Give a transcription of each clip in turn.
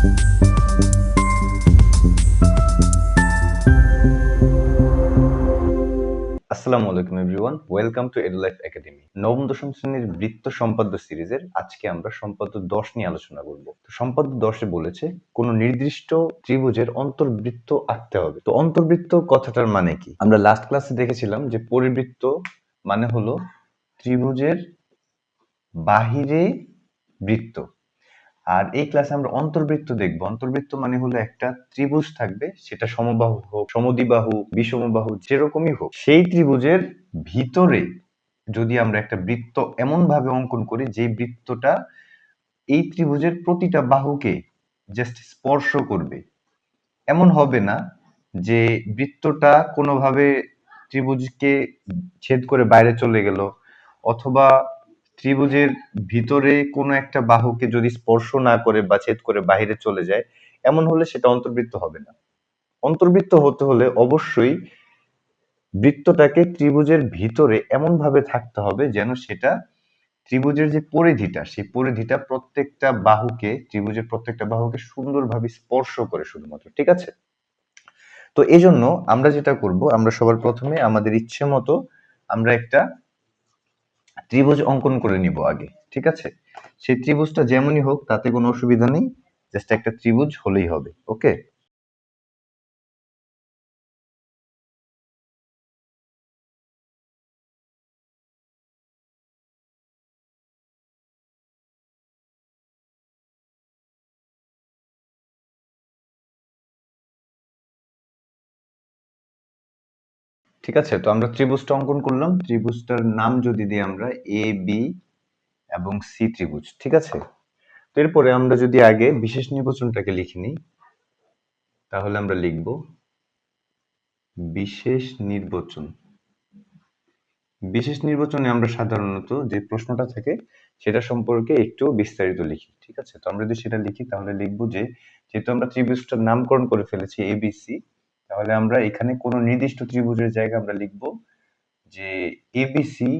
আসসালামু আলাইকুম everyone, welcome to Edulife academy. নবম, দশম শ্রেণির বৃত্ত সম্পাদ্য সিরিজের আজকে আমরা সম্পাদ্য দশ নিয়ে আলোচনা করব। তো সম্পাদ্য দশে বলেছে, কোন নির্দিষ্ট ত্রিভুজের অন্তর্বৃত্ত আঁকতে হবে। তো অন্তর্বৃত্ত কথাটার মানে কি? আমরা লাস্ট ক্লাসে দেখেছিলাম যে পরিবৃত্ত মানে হলো ত্রিভুজের বাহিরে বৃত্ত। আর এই ক্লাসে আমরা অন্তর্বৃত্ত দেখব। অন্তর্বৃত্ত মানে হলো একটা ত্রিভুজ থাকবে, সেটা সমবাহু হোক, সমদ্বিবাহু, বিষমবাহু, যেরকমই হোক। সেই ত্রিভুজের ভিতরে যদি আমরা একটা বৃত্ত এমন ভাবে অঙ্কন করি, যে বৃত্তটা এই ত্রিভুজের প্রতিটা বাহুকে জাস্ট স্পর্শ করবে। এমন হবে না যে বৃত্তটা কোনোভাবে ত্রিভুজকে ছেদ করে বাইরে চলে গেল, অথবা ত্রিভুজের ভিতরে কোনো একটা বাহুকে যদি স্পর্শ না করে বা ছেদ করে বাইরে চলে যায়, এমন হলে সেটা অন্তর্বৃত্ত হবে না। অন্তর্বৃত্ত হতে হলে অবশ্যই বৃত্তটাকে ত্রিভুজের ভিতরে এমন ভাবে থাকতে হবে যেন সেটা ত্রিভুজের যে পরিধিটা, সেই পরিধিটা প্রত্যেকটা বাহুকে, ত্রিভুজের প্রত্যেকটা বাহুকে সুন্দরভাবে স্পর্শ করে শুধুমাত্র, ঠিক আছে? তো এই জন্য আমরা যেটা করব, আমরা সবার প্রথমে আমাদের ইচ্ছে মতো আমরা একটা ত্রিভুজ অঙ্কন করে নিব আগে, ঠিক আছে? সেই ত্রিভুজটা যেমনই হোক, তাতে কোনো অসুবিধা নেই জাস্ট একটা ত্রিভুজ হলেই হবে ওকে ঠিক আছে? তো আমরা ত্রিভুজটা অঙ্কন করলাম। ত্রিভুজটার নাম যদি দিই আমরা এ বি এবং সি ত্রিভুজ, ঠিক আছে? তো এরপরে আমরা যদি আগে বিশেষ নির্বাচনটাকে লিখে নিই, তাহলে আমরা লিখব বিশেষ নির্বাচন। বিশেষ নির্বাচনে আমরা সাধারণত যে প্রশ্নটা থাকে, সেটা সম্পর্কে একটু বিস্তারিত লিখি, ঠিক আছে? তো আমরা যদি সেটা লিখি, তাহলে লিখব যে, যেহেতু আমরা ত্রিভুজটার নামকরণ করে ফেলেছি এবিসি তাহলে আমরা এখানে কোনো নির্দিষ্ট ত্রিভুজের জায়গায় আমরা লিখব যে এবিসি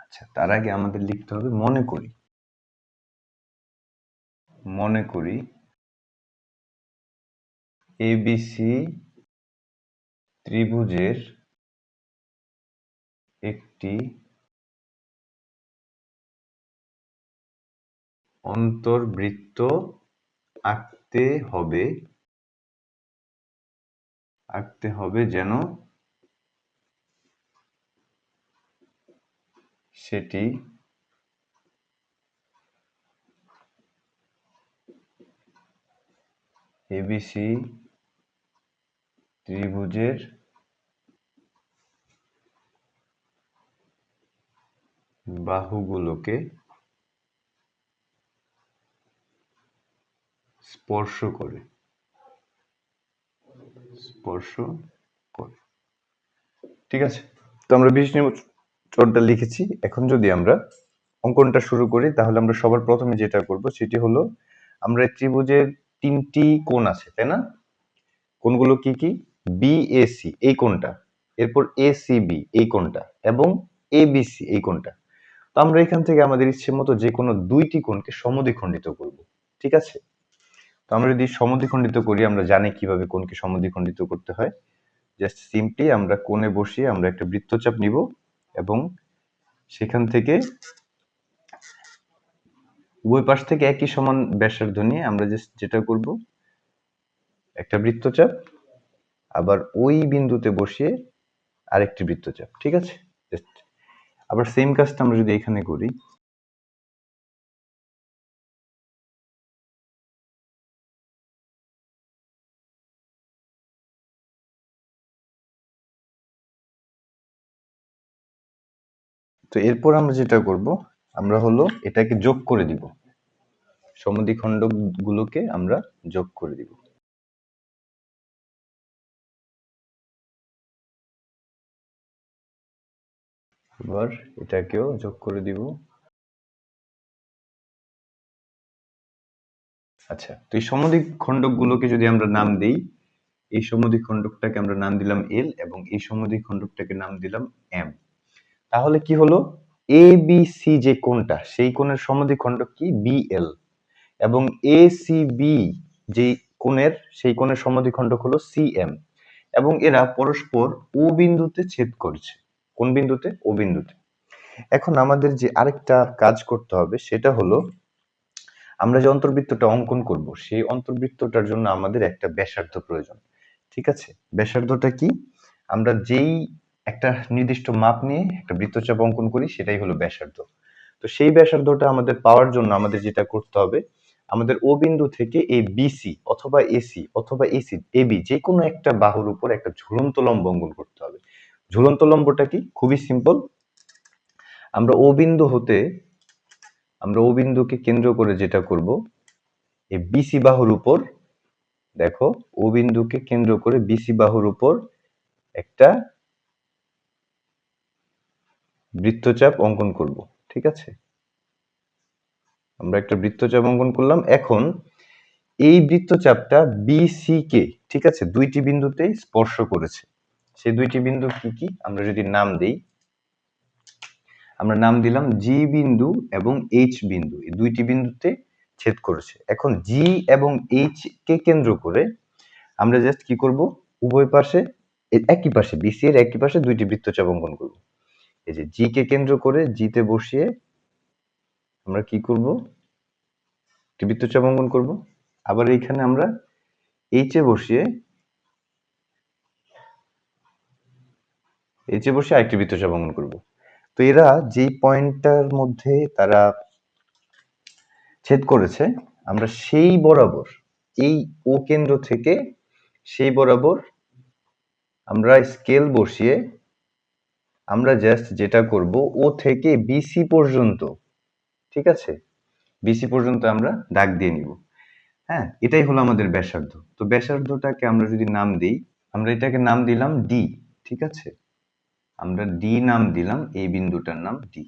আচ্ছা তার আগে আমাদের লিখতে হবে মনে করি। মনে করি এবিসি ত্রিভুজের একটি অন্তর্বৃত্ত আঁকতে হবে। আঁকতে হবে যেন সেটি এবিসি ত্রিভুজের বাহুগুলোকে স্পর্শ করে। স্পর্শ করে। ঠিক আছে? তো আমরা বিশ লিখেছি। এখন যদি আমরা অঙ্কনটা শুরু করি, তাহলে আমরা সবার প্রথমে যেটা করব সেটি হলো, আমরা ত্রিভুজের তিনটি কোণ আছে, তাই না? কোণগুলো কি কি? বিএসি এই কোণটা। এরপর এসিবি এই কোণটা এবং এবিসি এই কোণটা। তো আমরা এখান থেকে আমাদের ইচ্ছে মতো যে কোনো দুইটি কোণকে সমদ্বিখণ্ডিত করব। ঠিক আছে? তো আমরা যদি সমদ্বিখণ্ডিত করি, আমরা জানি কীভাবে কোনকে সমদ্বিখণ্ডিত করতে হয়। জাস্ট সিম্পলি আমরা কোণে বসিয়ে আমরা একটা বৃত্তচাপ নিব এবং সেখান থেকে উভয় পাশ থেকে একই সমান ব্যাসার্ধ নিয়ে আমরা জাস্ট যেটা করব, একটা বৃত্তচাপ, আবার ওই বিন্দুতে বসিয়ে আরেকটি বৃত্তচাপ, ঠিক আছে? জাস্ট আবার সেম কাজটা আমরা যদি এখানে করি তো এরপর আমরা যেটা করব, আমরা হলো এটাকে যোগ করে দিব। সমদ্বিখণ্ড গুলোকে আমরা যোগ করে দিব। এবার এটাকেও যোগ করে দিব। আচ্ছা তো এই সমদ্বিখণ্ডক গুলোকে যদি আমরা নাম দেই, এই সমদ্বিখণ্ডকটাকে আমরা নাম দিলাম এল এবং এই সমদ্বিখণ্ডকটাকে নাম দিলাম এম তাহলে কি হলো? এ বি সি যে কোণটা, সেই কোণের সমদ্বিখণ্ডক কি? বিএল এবং এ সি বি যেই কোণের, সেই কোণের সমদ্বিখণ্ডক হলো সিএম এবং এরা পরস্পর ও বিন্দুতে ছেদ করছে। কোন বিন্দুতে? ও বিন্দুতে। এখন আমাদের যে আরেকটা কাজ করতে হবে, সেটা হলো আমরা যে অন্তর্বৃত্তটা অঙ্কন করব, সেই অন্তর্বৃত্তটার জন্য আমাদের একটা ব্যাসার্ধ প্রয়োজন। ঠিক আছে? ব্যাসার্ধটা কি? আমরা যেই একটা নির্দিষ্ট মাপ নিয়ে একটা বৃত্তচাপ অঙ্কন করি, সেটাই হলো ব্যাসার্ধ। তো সেই ব্যাসার্ধটা আমাদের পাওয়ার জন্য আমাদের যেটা করতে হবে, আমাদের ও বিন্দু থেকে এই বিসি অথবা এসি অথবা এসি এবি যে কোনো একটা বাহুর উপর একটা ঝুলন্ত লম্ব অঙ্কন করতে হবে। ঝুলন্ত লম্বটা কি? খুবই সিম্পল আমরা ও বিন্দু হতে, আমরা ও বিন্দুকে কেন্দ্র করে যেটা করব, এই বিসি বাহুর উপর, দেখো, ও বিন্দুকে কেন্দ্র করে বিসি বাহুর উপর একটা বৃত্তচাপ অঙ্কন করব, ঠিক আছে? আমরা একটা বৃত্তচাপ অঙ্কন করলাম। এখন এই বৃত্তচাপটা বিসি কে ঠিক আছে? দুইটি বিন্দুতেই স্পর্শ করেছে। সেই দুইটি বিন্দু কি কি? আমরা যদি নাম দেই, আমরা নাম দিলাম জি বিন্দু এবং এইচ বিন্দু। এই দুইটি বিন্দুতে ছেদ করেছে। এখন জি এবং এইচ কে কেন্দ্র করে আমরা জাস্ট কি করব? উভয় পাশে একই পাশে বিসি এর একই পাশে দুইটি বৃত্তচাপ অঙ্কন করব। এই যে জি কে কেন্দ্র করে জিতে বসিয়ে আমরা কি করব? একটি বৃত্তচাপ অঙ্কন করব। আবার এইখানে আমরা এইচ বসিয়ে এইচ এ বসিয়ে আরেকটি বৃত্তচাপ অঙ্কন করব। তো এরা যেই পয়েন্টটার মধ্যে তারা ছেদ করেছে, আমরা সেই বরাবর, এই ও কেন্দ্র থেকে সেই বরাবর আমরা স্কেল বসিয়ে আমরা জাস্ট যেটা করব, ও থেকে বিসি পর্যন্ত, ঠিক আছে? বিসি পর্যন্ত আমরা দাগ দিয়ে নিব। হ্যাঁ এটাই হলো আমাদের ব্যাসার্ধ। তো ব্যাসার্ধটাকে আমরা যদি নাম দিই, আমরা এটাকে নাম দিলাম ডি ঠিক আছে? আমরা ডি নাম দিলাম, এই বিন্দুটার নাম ডি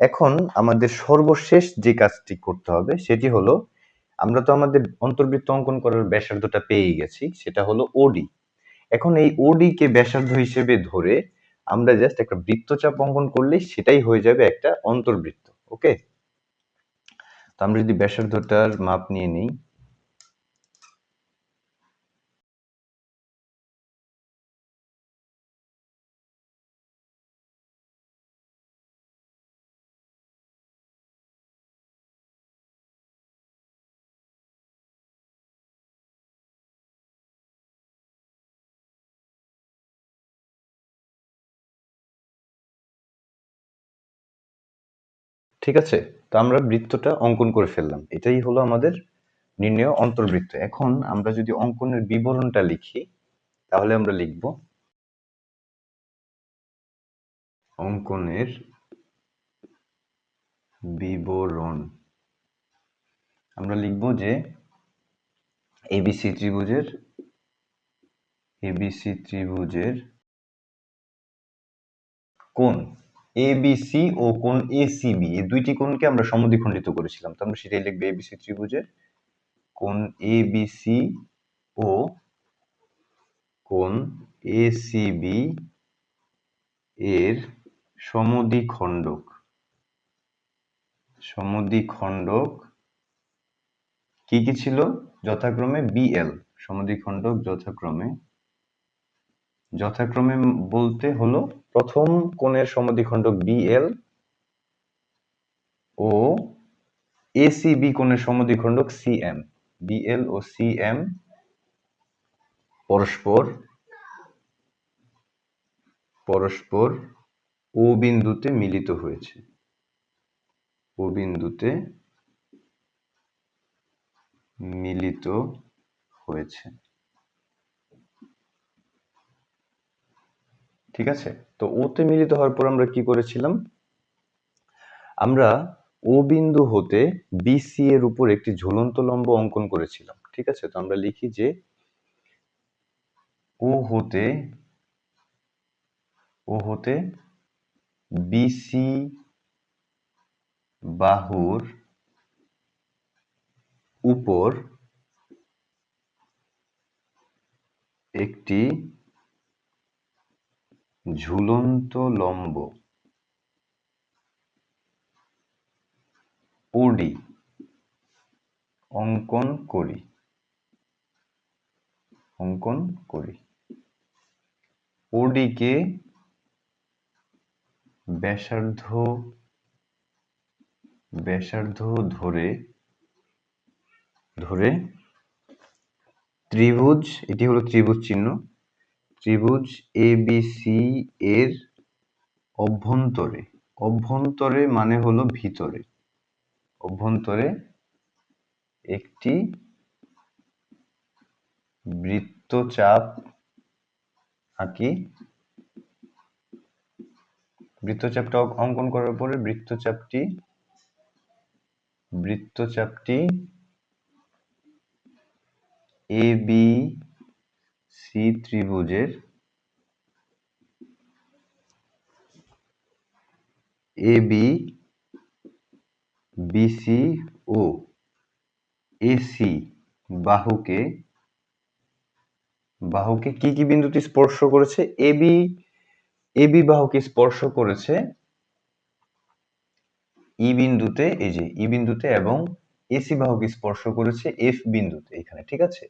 এখন আমাদের সর্বশেষ যে কাজটি করতে হবে, সেটি হলো, আমরা তো আমাদের অন্তর্বৃত্ত অঙ্কন করার ব্যাসার্ধটা পেয়ে গেছি, সেটা হলো ওডি এখন এই ওডি কে ব্যাসার্ধ হিসেবে ধরে আমরা জাস্ট একটা বৃত্তচাপ অঙ্কন করলেই সেটাই হয়ে যাবে একটা অন্তর্বৃত্ত ওকে তো আমরা যদি ব্যাসার্ধটার মাপ নিয়ে নিই ঠিক আছে? তো আমরা বৃত্তটা অঙ্কন করে ফেললাম। এটাই হলো আমাদের নির্ণয় অন্তর্বৃত্ত। এখন আমরা যদি অঙ্কনের বিবরণটা লিখি, তাহলে আমরা লিখব অঙ্কনের বিবরণ। আমরা লিখব যে এবিসি ত্রিভুজের এবিসি ত্রিভুজের কোন এবিসি ও কোন এসিবি এই দুইটি কোণকে আমরা সমদ্বিখণ্ডিত করেছিলাম। তো আমরা সেটাই লিখব এবিসি ত্রিভুজের। কোন এবিসি ও কোন এসিবি এর সমদ্বিখণ্ডক। সমদ্বিখণ্ডক কি কি ছিল? যথাক্রমে বিএল সমদ্বিখণ্ডক যথাক্রমে যথাক্রমে বলতে হলো প্রথম কোণের সমদ্বিখণ্ডক বিএল ও এসিবি কোণের সমদ্বিখণ্ডক সিএম বিএল ও সিএম পরস্পর পরস্পর ও বিন্দুতে মিলিত হয়েছে। ও বিন্দুতে মিলিত হয়েছে। ঠিক আছে? তো ওতে মিলিত হওয়ার পর আমরা কি করেছিলাম? আমরা ও বিন্দু হতে বিসি এর উপর একটি ঝুলন্ত লম্ব অঙ্কন করেছিলাম, ঠিক আছে? তো আমরা লিখি যে ও হতে ও হতে বিসি বাহুর উপর একটি ঝুলন্ত লম্ব। ওডি অঙ্কন করি। অঙ্কন করি। ওডিকে ব্যাসার্ধ ব্যাসার্ধ ধরে ধরে ত্রিভুজ, এটি হলো ত্রিভুজ চিহ্ন। ত্রিভুজ এ বি সি এর অভ্যন্তরে। অভ্যন্তরে মানে হলো ভিতরে। অভ্যন্তরে একটি বৃত্তচাপ আঁকি। বৃত্তচাপটা অঙ্কন করার পরে বৃত্তচাপটি বৃত্তচাপটি এ বি সি ত্রিভুজের এ, বি বিসি ও এসি বাহুকে বাহুকে কি কি বিন্দুতে স্পর্শ করেছে? এবি এবি বাহুকে স্পর্শ করেছে ই বিন্দুতে, এই যে ই বিন্দুতে এবং এসি বাহুকে স্পর্শ করেছে এফ বিন্দুতে, এখানে ঠিক আছে?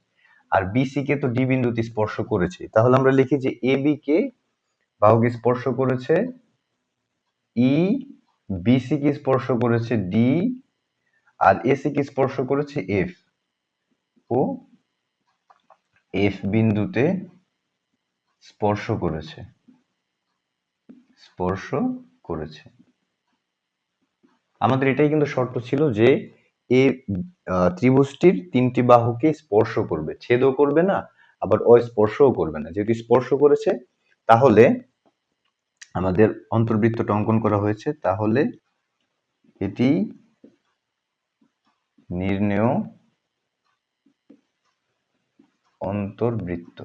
আর বিসি কে তো ডি বিন্দুতে স্পর্শ করেছে। তাহলে আমরা লিখি যে এবি কে বাহুকে স্পর্শ করেছে ই বিসি কে স্পর্শ করেছে ডি আর এসি কে স্পর্শ করেছে এফ ও এফ বিন্দুতে স্পর্শ করেছে। স্পর্শ করেছে। আমাদের এটাই কিন্তু শর্ত ছিল যে এ ত্রিভুজটির তিনটি বাহুকে স্পর্শ করবে। ছেদও করবে না, আবার অস্পর্শও করবে না। যেহেতু স্পর্শ করেছে, তাহলে আমাদের অন্তর্বৃত্তটা অঙ্কন করা হয়েছে। তাহলে এটি নির্ণেয় অন্তর্বৃত্ত।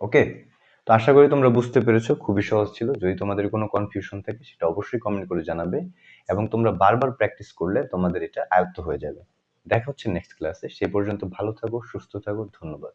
ওকে? তো আশা করি তোমরা বুঝতে পেরেছ, খুবই সহজ ছিল। যদি তোমাদের কোনো কনফিউশন থাকে, সেটা অবশ্যই কমেন্ট করে জানাবে এবং তোমরা বারবার প্র্যাকটিস করলে তোমাদের এটা আয়ত্ত হয়ে যাবে। দেখা হচ্ছে নেক্সট ক্লাসে সে পর্যন্ত ভালো থাকো, সুস্থ থাকো, ধন্যবাদ।